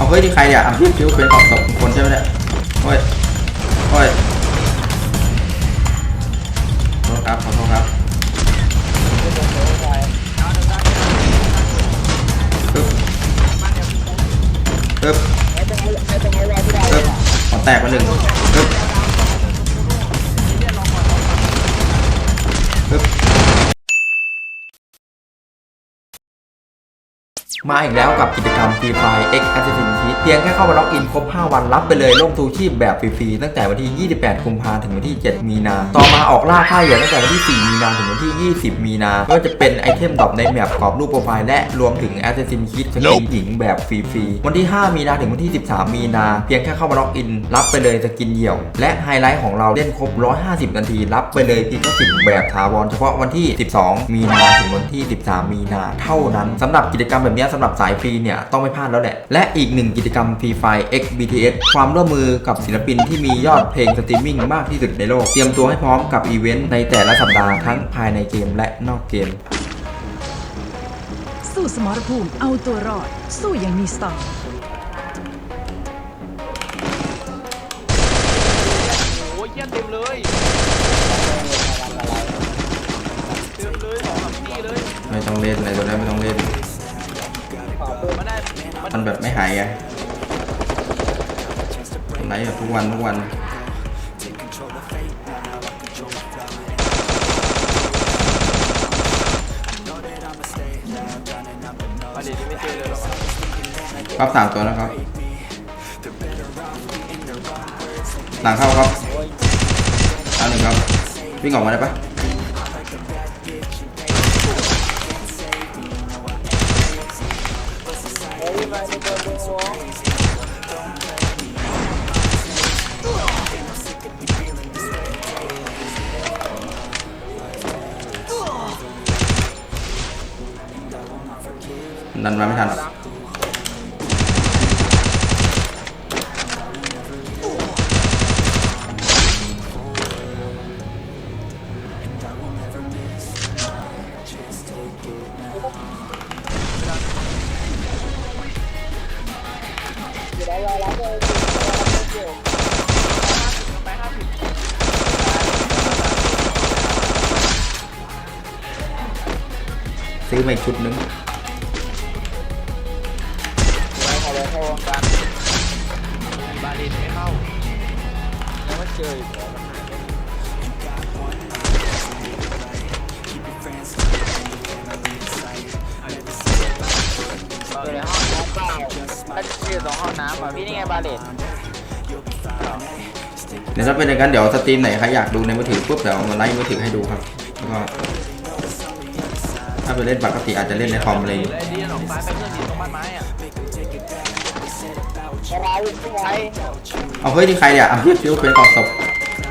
เอาเฮ้ยนี่ใครเนี่ยอะคิดว่าเป็นกอบศพคนใช่ไหมเนี่ยโอ้ยโอ้ยขอโทษครับขอโทษครับปึ๊บปึ๊บปึ๊บขอแตกมาหนึ่งปึ๊บ มาอีกแล้วกับกิจกรรม Free Fire X Assassin's Creed เพียงแค่เข้ามาล็อกอินครบ 5 วันรับไปเลยร่มทูชีพแบบฟรีๆตั้งแต่วันที่ 28 กุมภาพันธ์ถึงวันที่ 7 มีนา ต่อมาออกล่าค่าเหยื่อตั้งแต่วันที่ 4 มีนาถึงวันที่ 20 มีนาก็จะเป็นไอเทมดรอปในแมปกรอบรูปโปรไฟล์และรวมถึง Assassin's Creed สกินหญิงแบบฟรีๆวันที่ 5 มีนาถึงวันที่ 13 มีนา เพียงแค่เข้ามาล็อกอิน รับไปเลยสกินเหี่ยว และไฮไลท์ของเราเล่นครบ 150 นาที รับไปเลยพีก็สิบแบบถาวรเฉพาะวันที่ 12 มีนาถึงวันที่ 13 มีนา เท่านั้นสำหรับกิจกรรมแบบนี้สำหรับสายฟรีเนี่ยต้องไม่พลาดแล้วแหละและอีกหนึ่งกิจกรรม Free Fire X BTS ความร่วมมือกับศิลปินที่มียอดเพลงสตรีมมิ่งมากที่สุดในโลก เตรียมตัวให้พร้อมกับอีเวนต์ในแต่ละสัปดาห์ทั้งภายในเกมและนอกเกม สู้สมรภูมิเอาตัวรอด สู้อย่างมีสไตล์โอ้ยเยี่ยมเต็มเลยเต็มเลยสองสามที่เลยไม่ต้องเล่นในตัวนี้ไม่ต้องเล่น มันได้มัน มันแบบไม่หายไง ไลฟ์แบบทุกวันทุกวันประเด็นนี้ไม่เจอเลยเหรอวะครับสามตัวแล้วครับ หลังเข้าครับเอาหนึ่งครับ วิ่งออกมาได้ปะ ดันมาไม่ทันซื้อมาอีกชุดนึง จออีกแล้วมันหายไปเออในห้องน้ำเปล่าถ้าเจอตรงห้องน้ำอะพี่นี่ไงบาเลนเดี๋ยวถ้าเป็นอย่างนั้นเดี๋ยวสตรีมไหนใครอยากดูในมือถือปุ๊บเดี๋ยวเอามาไลฟ์มือถือให้ดูครับแล้วก็ถ้าไปเล่นปกติอาจจะเล่นในคอมอะไรอย่างงี้เลยดีหนองซ้าไปเพื่อนดีตรงบ้านไม้อะ เราใช้เอาเฮ้ยนี่ใครเนี่ยอะคิดว่าเป็นกอบศพ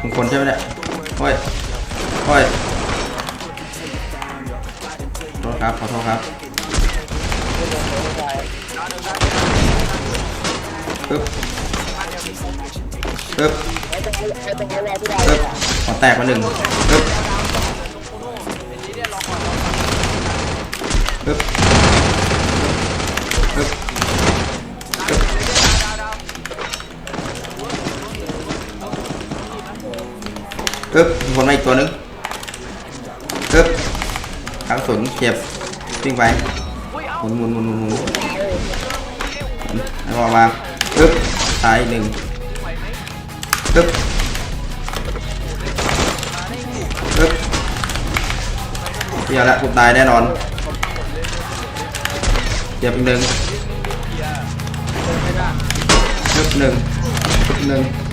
บางคนใช่ไหมเนี่ยโอ้ยโอ้ยขอโทษครับขอโทษครับปึ๊บปึ๊บปึ๊บขอแตกมาหนึ่งปึ๊บปึ๊บปึ๊บ ปึ๊บมีคนมาอีกตัวนึงปึ๊บกระสุนเก็บวิ่งไปหมุนหมุนหมุนหมุนหมุนแล้วมาปึ๊บตายหนึ่งปึ๊บปึ๊บเดี๋ยวละผมตายแน่นอนเดี๋ยวอีกหนึ่งปึ๊บหนึ่งปึ๊บหนึ่ง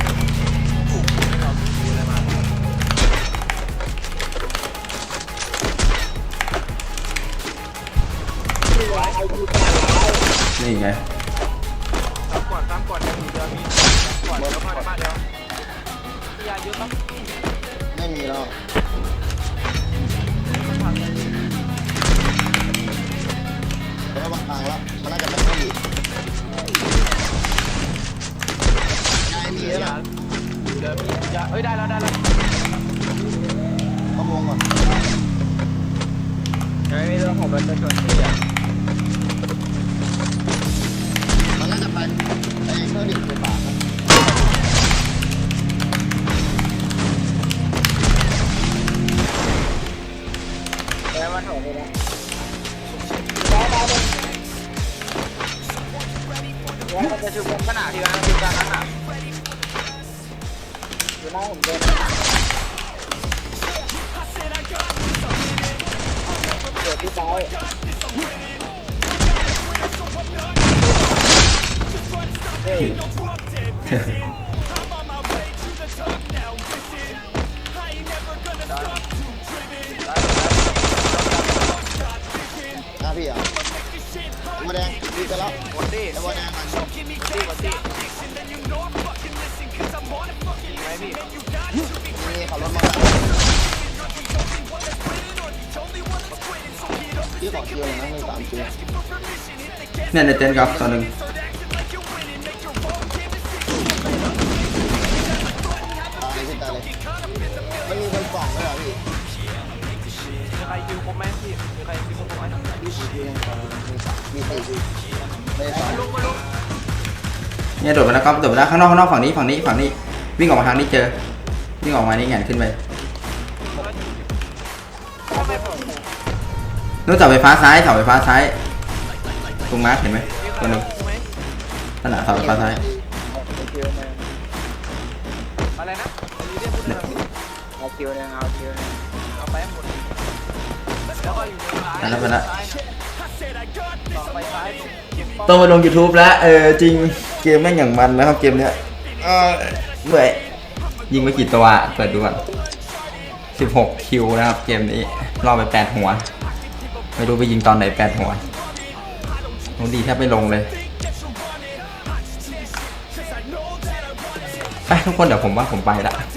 นี่ไงซ้ำก่อนซ้ำก่อนยังมีเดือมีก่อนเดี๋ยวมาเดี๋ยวมาเดี๋ยวพี่ยายุทธต้องไม่มีแล้วเพราะว่าบางครั้งแล้วมันน่าจะไม่ค่อยดียายมีแล้วล่ะเดี๋ยวมียาเอ้ยได้แล้วได้แล้วต้องวงก่อนยังไม่มีเรื่องของประชาชนที่อะะชุบกันขนาดที่ว่าชุบกันนั้นอะอยู่หน้าผมเดินเกิดที่เท้าเฮ้ยอะพี่เหรอมาแดง ดีกันแล้วหมดดิไอ้บอลแดงอะหมดดิหมดดิไหมพี่มีขับรถมาพี่ขอคิวเลยนะมีสามคิวเนี่ยในเต็นท์ครับตัวหนึ่งตายพี่ตายเลยไม่มีคนส่องเลยเหรอพี่มีใครคิวครบไหมพี่มีใครคิวครบไหม เนี่ยโดดไปแล้วครับโดดไปแล้วข้างนอกข้างนอกฝั่งนี้ฝั่งนี้ฝั่งนี้วิ่งออกมาทางนี้เจอวิ่งออกมานี่แหงนขึ้นไปทำไมผมนู้นเสาไฟฟ้าซ้ายเสาไฟฟ้าซ้ายตรงมาร์คเห็นไหมตัวหนึ่งไหมนั่นแหละเสาไฟฟ้าซ้ายคิวนึงอะไรนะเรียกพูดเรื่องเอาคิวนึงเอาคิวนึงเอาไปหมดแล้ว ก็อยู่ในซ้ายนั่นแล้วไปละต่อไปซ้ายเก็บป้อมต้องมาลง YouTube แล้วเออจริงเกมแม่งอย่างมันนะครับเกมเนี้ยเออเบื่อยิงไปกี่ตัวอะเปิดดูก่อน16 คิวนะครับเกมนี้รอไป 8 หัว ไม่รู้ไปยิงตอนไหน 8 หัวโหดีแทบไม่ลงเลยไปทุกคนเดี๋ยวผมว่าผมไปละ die